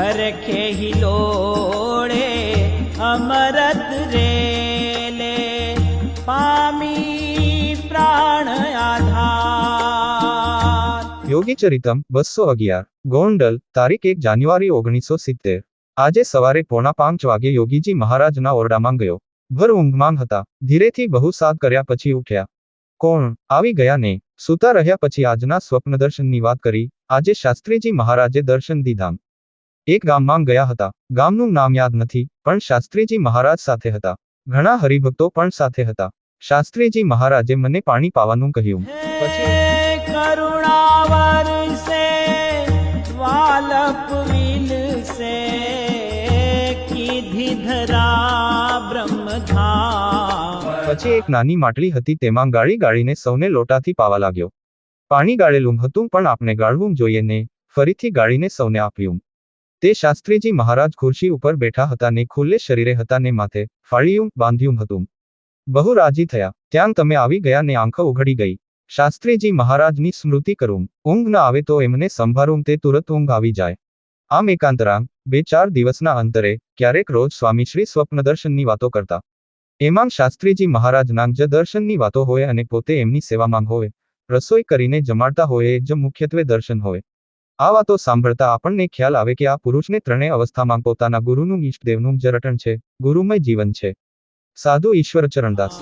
હરખે હિલોળે, Amrat Rayleigh. પામી પ્રાણ આધાર. યોગી ચરિતમ, બસો અગિયાર, ગોંડલ, તારીખ એક જાન્યુઆરી ઓગણીસો સિત્તેર. આજે સવારે પોણા પાંચ વાગે યોગીજી મહારાજના ઓરડામાં ગયો. ભર ઊંઘમાં હતા. ધીરેથી બહુ સાદ કર્યા પછી ઉઠ્યા. કોણ? આવી ગયા ને. સૂતા રહ્યા પછી આજના સ્વપ્ન દર્શનની વાત કરી. આજે શાસ્ત્રીજી મહારાજે દર્શન દીધામ. એક ગામમાં ગયા હતા. ગામનું નામ યાદ નથી પણ શાસ્ત્રીજી મહારાજ સાથે હતા. ઘણા હરિભક્તો પણ સાથે હતા. શાસ્ત્રીજી મહારાજે મને પાણી પાવાનું કહ્યું. પછી એક નાની માટલી હતી તેમાં ગાળી ગાળીને સૌને લોટાથી પાવા લાગ્યો. પાણી ગાળેલું હતું પણ આપણે ગાળવું જોઈએ ને ફરીથી ગાળીને સૌને આપ્યું. તે શાસ્ત્રીજી મહારાજ ખુરશી ઉપર બેઠા હતા ને ખુલ્લે શરીરે હતા ને માથે ફાળિયું બાંધ્યું હતું. બહુ રાજી થયા. ત્યાં તમે આવી ગયા ને આંખો ઉઘડી ગઈ. શાસ્ત્રીજી મહારાજની સ્મૃતિ કરું. ઊંઘ ન આવે તો એમને સંભાળું તે તુરત ઊંઘ આવી જાય. આમ એકાંતરામ બે ચાર દિવસના અંતરે ક્યારેક રોજ સ્વામીશ્રી સ્વપ્ન દર્શનની વાતો કરતા. એમાં શાસ્ત્રીજી મહારાજના જ દર્શનની વાતો હોય અને પોતે એમની સેવામાં હોય, રસોઈ કરીને જમાડતા હોય એ જ મુખ્યત્વે દર્શન હોય. આ વાતો સાંભળતા આપણને ખ્યાલ આવે કે આ પુરુષને ત્રણેય અવસ્થામાં પોતાના ગુરુનું ઈષ્ટદેવનું જ રટણ છે, ગુરુમય જીવન છે. સાધુ ઈશ્વર ચરણદાસ